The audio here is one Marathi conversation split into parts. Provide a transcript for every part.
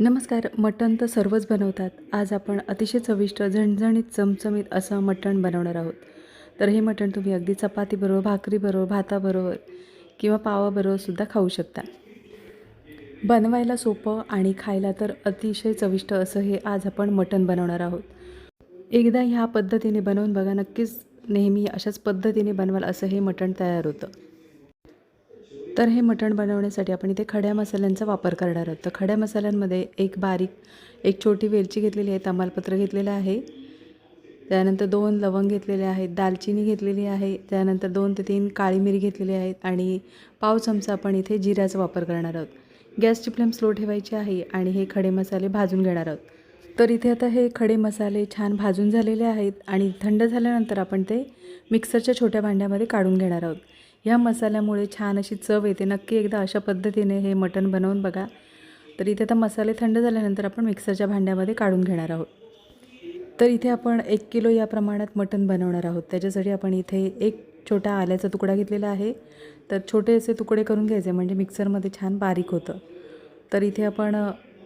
नमस्कार मटण तर सर्वच बनवतात. आज आपण अतिशय चविष्ट झणझणीत चमचमीत असं मटण बनवणार आहोत. तर हे मटण तुम्ही अगदी चपातीबरोबर भाकरीबरोबर भाताबरोबर किंवा पावाबरोबर सुद्धा खाऊ शकता. बनवायला सोपं आणि खायला तर अतिशय चविष्ट असं हे आज आपण मटण बनवणार आहोत. एकदा ह्या पद्धतीने बनवून बघा नक्कीच नेहमी अशाच पद्धतीने बनवाल असं हे मटण तयार होतं. तर हे मटण बनवण्यासाठी आपण इथे खड्या मसाल्यांचा वापर करणार आहोत. तर खड्या मसाल्यांमध्ये एक बारीक एक छोटी वेलची घेतलेली आहे तमालपत्र घेतलेलं आहे. त्यानंतर दोन लवंग घेतलेले आहेत दालचिनी घेतलेली आहे. त्यानंतर दोन ते तीन काळी मिरी घेतलेली आहेत आणि पाव चमचा आपण इथे जिऱ्याचा वापर करणार आहोत. गॅसची फ्लेम स्लो ठेवायची आहे आणि हे खडे मसाले भाजून घेणार आहोत. तर इथे आता हे खडे मसाले छान भाजून झालेले आहेत आणि थंड झाल्यानंतर आपण ते मिक्सरच्या छोट्या भांड्यामध्ये काढून घेणार आहोत. ह्या मसाल्यामुळे छान अशी चव येते. नक्की एकदा अशा पद्धतीने हे मटण बनवून बघा. तर इथे आता मसाले थंड झाल्यानंतर आपण मिक्सरच्या भांड्यामध्ये काढून घेणार आहोत. तर इथे आपण एक किलो या प्रमाणात मटण बनवणार आहोत. त्याच्यासाठी आपण इथे एक छोटा आल्याचा तुकडा घेतलेला आहे. तर छोटे असे तुकडे करून घ्यायचे म्हणजे मिक्सरमध्ये छान बारीक होतं. तर इथे आपण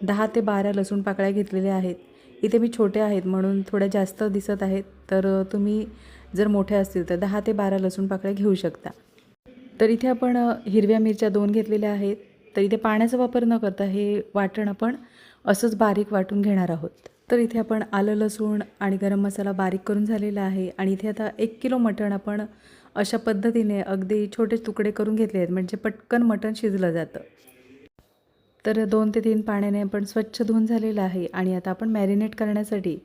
दहा ते बारा लसूण पाकळ्या घेतलेल्या आहेत. इथे मी छोटे आहेत म्हणून थोड्या जास्त दिसत आहेत. तर तुम्ही जर मोठे असतील तर दहा ते बारा लसूण पाकळ्या घेऊ शकता. तर इथे आपण हिरव्या मिरच्या दोन घेतलेल्या आहेत. तर इथे पाण्याचा वापर न करता हे वाटण आपण असंच बारीक वाटून घेणार आहोत. तर इथे आपण आलं लसूण आणि गरम मसाला बारीक करून झालेला आहे आणि इथे आता एक किलो मटण आपण अशा पद्धतीने अगदी छोटे तुकडे करून घेतले आहेत म्हणजे पटकन मटण शिजलं जातं. तर दोन ते तीन पाण्याने आपण स्वच्छ धुवून झालेलं आहे आणि आता आपण मॅरिनेट करण्यासाठी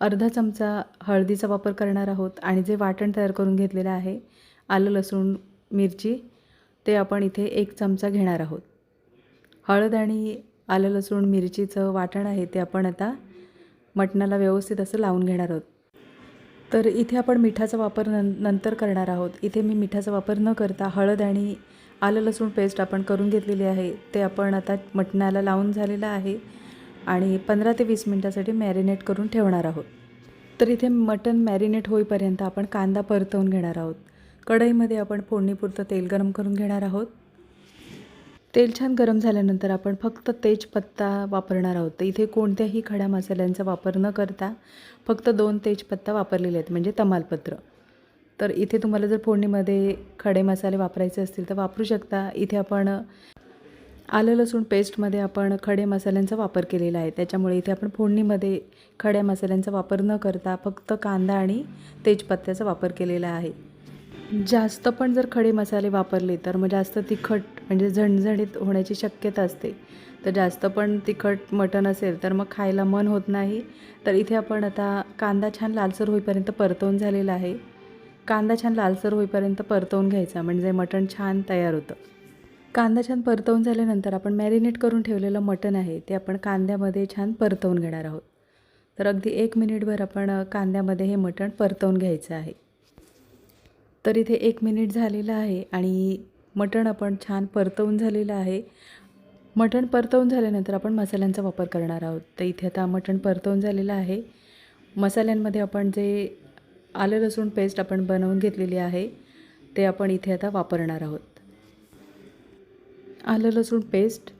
अर्धा चमचा हळदीचा वापर करणार आहोत आणि जे वाटण तयार करून घेतलेलं आहे आलं लसूण मिरची ते आपण इथे एक चमचा घेणार आहोत. हळद आणि आलं लसूण मिरचीचं वाटण आहे ते आपण आता मटणाला व्यवस्थित असं लावून घेणार आहोत. तर इथे आपण मिठाचा वापर नं नंतर करणार आहोत. इथे मी मिठाचा वापर न करता हळद आणि आलं लसूण पेस्ट आपण करून घेतलेली आहे. ते आपण आता मटणाला लावून झालेलं आहे आणि पंधरा ते वीस मिनटासाठी मॅरिनेट करून ठेवणार आहोत. तर इथे मटण मॅरिनेट होईपर्यंत आपण कांदा परतवून घेणार आहोत. कढईमध्ये आपण फोडणीपुरतं तेल गरम करून घेणार आहोत. तेल छान गरम झाल्यानंतर आपण फक्त तेजपत्ता वापरणार आहोत. तर इथे कोणत्याही खड्या मसाल्यांचा वापर न करता फक्त दोन तेजपत्ता वापरलेले आहेत म्हणजे तमालपत्र. तर इथे तुम्हाला जर फोडणीमध्ये खडे मसाले वापरायचे असतील तर वापरू शकता. इथे आपण आलं लसूण पेस्टमध्ये आपण खडे मसाल्यांचा वापर केलेला आहे. त्याच्यामुळे इथे आपण फोडणीमध्ये खड्या मसाल्यांचा वापर न करता फक्त कांदा आणि तेजपत्त्याचा वापर केलेला आहे. जास्त पण जर खडे मसाले वापरले तर मग जास्त तिखट म्हणजे झणझणीत होण्याची शक्यता असते. तर जास्त पण तिखट मटण असेल तर मग खायला मन होत नाही. तर इथे आपण आता कांदा छान लालसर होईपर्यंत परतवून झालेला आहे. कांदा छान लालसर होईपर्यंत परतवून घ्यायचा म्हणजे मटण छान तयार होतं. कांदा छान परतवून झाल्यानंतर आपण मॅरिनेट करून ठेवलेलं मटण आहे ते आपण कांद्यामध्ये छान परतवून घेणार आहोत. तर अगदी एक मिनिटभर आपण कांद्यामध्ये हे मटण परतवून घ्यायचं आहे. तर इथे एक मिनिट झालेलं आहे आणि मटण आपण छान परतवून झालेलं आहे. मटण परतवून झाल्यानंतर आपण मसाल्यांचा वापर करणार आहोत. तर इथे आता मटण परतवून झालेलं आहे. मसाल्यांमध्ये आपण जे आलं लसूण पेस्ट आपण बनवून घेतलेली आहे ते आपण इथे आता वापरणार आहोत. आलं लसूण पेस्ट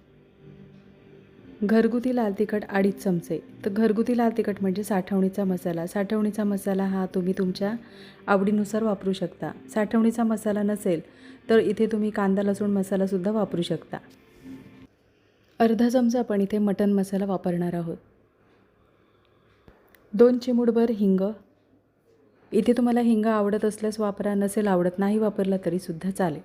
घरगुती लाल तिखट अडीच चमचे. तर घरगुती लाल तिखट म्हणजे साठवणीचा मसाला. साठवणीचा मसाला हा तुम्ही तुमच्या आवडीनुसार वापरू शकता. साठवणीचा मसाला नसेल तर इथे तुम्ही कांदा लसूण मसालासुद्धा वापरू शकता. अर्धा चमचा आपण इथे मटन मसाला वापरणार आहोत. दोन चिमूडभर हिंग. इथे तुम्हाला हिंग आवडत असल्यास वापरा नसेल आवडत नाही वापरला तरीसुद्धा चालेल.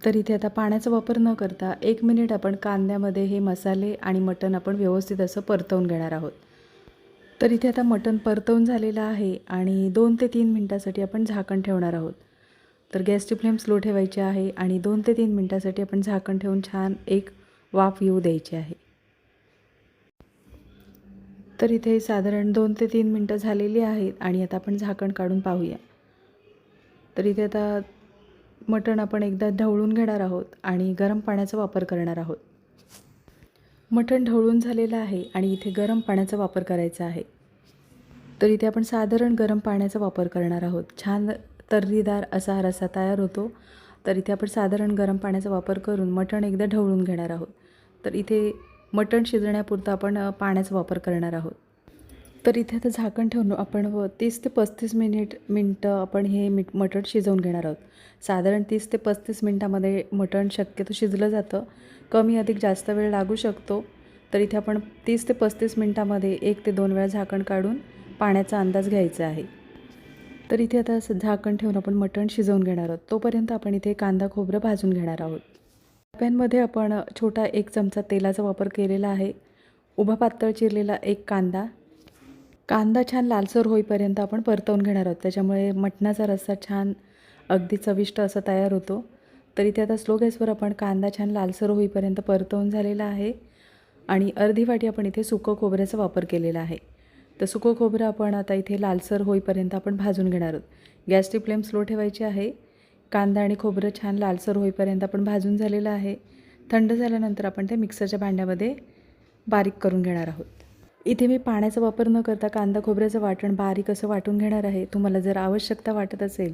तर इथे आता पाण्याचा वापर न करता एक मिनिट आपण कांद्यामध्ये हे मसाले आणि मटण आपण व्यवस्थित असं परतवून घेणार आहोत. तर इथे आता मटण परतवून झालेलं आहे आणि दोन ते तीन मिनटासाठी आपण झाकण ठेवणार आहोत. तर गॅसची फ्लेम स्लो ठेवायची आहे आणि दोन ते तीन मिनटासाठी आपण झाकण ठेवून छान एक वाफ येऊ द्यायची आहे. तर इथे साधारण दोन ते तीन मिनटं झालेली आहेत आणि आता आपण झाकण काढून पाहूया. तर इथे आता मटण आपण एकदा ढवळून घेणार आहोत आणि गरम पाण्याचा वापर करणार आहोत. मटण ढवळून झालेलं आहे आणि इथे गरम पाण्याचा वापर करायचा आहे. तर इथे आपण साधारण गरम पाण्याचा वापर करणार आहोत. छान तर्रीदार असा रसा तयार होतो. तर इथे आपण साधारण गरम पाण्याचा वापर करून मटण एकदा ढवळून घेणार आहोत. तर इथे मटण शिजण्यापुरतं आपण पाण्याचा वापर करणार आहोत. तर इथे आता झाकण ठेवून आपण व तीस ते पस्तीस मिनिट मिनटं आपण हे मीठ मटण शिजवून घेणार आहोत. साधारण तीस ते पस्तीस मिनटामध्ये मटण शक्यतो शिजलं जातं. कमी अधिक जास्त वेळ लागू शकतो. तर इथे आपण तीस ते पस्तीस मिनटामध्ये एक ते दोन वेळा झाकण काढून पाण्याचा अंदाज घ्यायचा आहे. तर इथे आता झाकण ठेवून आपण मटण शिजवून घेणार आहोत. तोपर्यंत आपण इथे कांदा खोबरं भाजून घेणार आहोत. पॅनमध्ये आपण छोटा एक चमचा तेलाचा वापर केलेला आहे. उभा पातळ चिरलेला एक कांदा कांदा छान लालसर होईपर्यंत आपण परतवून घेणार आहोत. त्याच्यामुळे मटणाचा रस्सा छान अगदी चविष्ट असा तयार होतो. तर इथे आता स्लो गॅसवर आपण कांदा छान लालसर होईपर्यंत परतवून झालेला आहे. आणि अर्धी वाटी आपण इथे सुकं खोबऱ्याचा वापर केलेला आहे. तर सुकं खोबरं आपण आता इथे लालसर होईपर्यंत आपण भाजून घेणार आहोत. गॅसची फ्लेम स्लो ठेवायची आहे. कांदा आणि खोबरं छान लालसर होईपर्यंत आपण भाजून झालेलं आहे. थंड झाल्यानंतर आपण ते मिक्सरच्या भांड्यामध्ये बारीक करून घेणार आहोत. इथे मी पाण्याचा वापर न करता कांदा खोबऱ्याचं वाटण बारीक असं वाटून घेणार आहे. तुम्हाला जर आवश्यकता वाटत असेल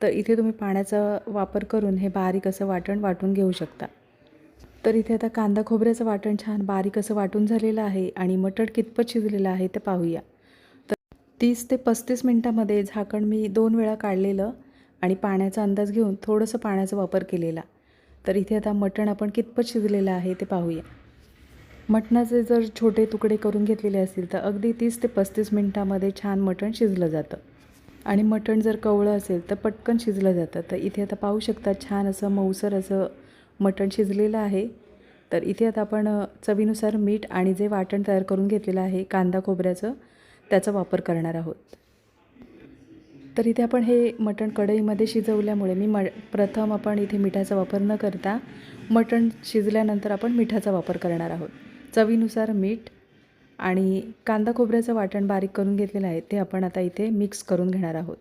तर इथे तुम्ही पाण्याचा वापर करून हे बारीक असं वाटण वाटून घेऊ शकता. तर इथे आता कांदा खोबऱ्याचं वाटण छान बारीक असं वाटून झालेलं आहे आणि मटण कितपत शिजलेलं आहे ते पाहूया. तर तीस ते पस्तीस मिनटामध्ये झाकण मी दोन वेळा काढलेलं आणि पाण्याचा अंदाज घेऊन थोडंसं पाण्याचा वापर केलेला. तर इथे आता मटण आपण कितपत शिजलेलं आहे ते पाहूया. मटणाचे जर छोटे तुकडे करून घेतलेले असतील तर अगदी तीस ते पस्तीस मिनटामध्ये छान मटण शिजलं जातं. आणि मटण जर कवळं असेल तर पटकन शिजलं जातं. तर इथे आता पाहू शकता छान असं मऊसर असं मटण शिजलेलं आहे. तर इथे आता आपण चवीनुसार मीठ आणि जे वाटण तयार करून घेतलेलं आहे कांदा खोबऱ्याचं त्याचा वापर करणार आहोत. तर इथे आपण हे मटण कढईमध्ये शिजवल्यामुळे मी म प्रथम आपण इथे मिठाचा वापर न करता मटण शिजल्यानंतर आपण मिठाचा वापर करणार आहोत. चवीनुसार मीठ आणि कांदा खोबऱ्याचं वाटण बारीक करून घेतलेलं आहे ते आपण आता इथे मिक्स करून घेणार आहोत.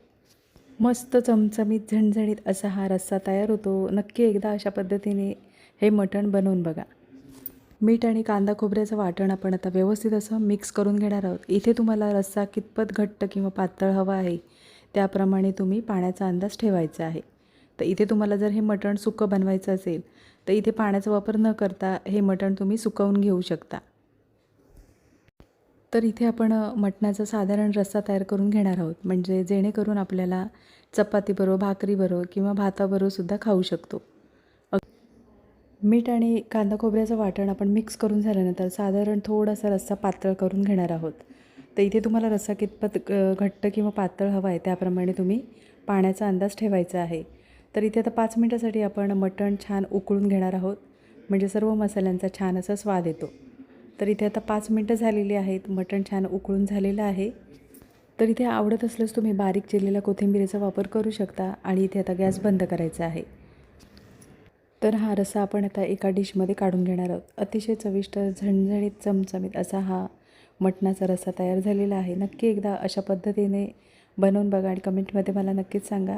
मस्त चमचमीत झणझणीत असा हा रस्सा तयार होतो. नक्की एकदा अशा पद्धतीने हे मटण बनवून बघा. मीठ आणि कांदा खोबऱ्याचं वाटण आपण आता व्यवस्थित असं मिक्स करून घेणार आहोत. इथे तुम्हाला रस्सा कितपत घट्ट किंवा पातळ हवा आहे त्याप्रमाणे तुम्ही पाण्याचा अंदाज ठेवायचा आहे. तर इथे तुम्हाला जर हे मटण सुकं बनवायचं असेल तर इथे पाण्याचा वापर न करता हे मटण तुम्ही सुकवून घेऊ शकता. तर इथे आपण मटणाचा साधारण रस्सा तयार करून घेणार आहोत. म्हणजे जेणेकरून आपल्याला चपातीबरोबर भाकरीबरोबर किंवा भाताबरोबर सुद्धा खाऊ शकतो. अग- मीठ आणि कांदा खोबऱ्याचं वाटण आपण मिक्स करून झाल्यानंतर साधारण थोडासा रस्सा पातळ करून घेणार आहोत. तर इथे तुम्हाला रस्सा कितपत घट्ट किंवा पातळ हवा आहे त्याप्रमाणे तुम्ही पाण्याचा अंदाज ठेवायचा आहे. तर इथे आता पाच मिनटासाठी आपण मटण छान उकळून घेणार आहोत. म्हणजे सर्व मसाल्यांचा छान असा स्वाद येतो. तर इथे आता पाच मिनटं झालेली आहेत. मटण छान उकळून झालेलं आहे. तर इथे आवडत असल्यास तुम्ही बारीक चिरलेल्या कोथिंबिरीचा वापर करू शकता आणि इथे आता गॅस बंद करायचा आहे. तर हा रस्सा आपण आता एका डिशमध्ये काढून घेणार आहोत. अतिशय चविष्ट झणझणीत चमचमीत असा हा मटणाचा रस्सा तयार झालेला आहे. नक्की एकदा अशा पद्धतीने बनवून बघा आणि कमेंटमध्ये मला नक्कीच सांगा.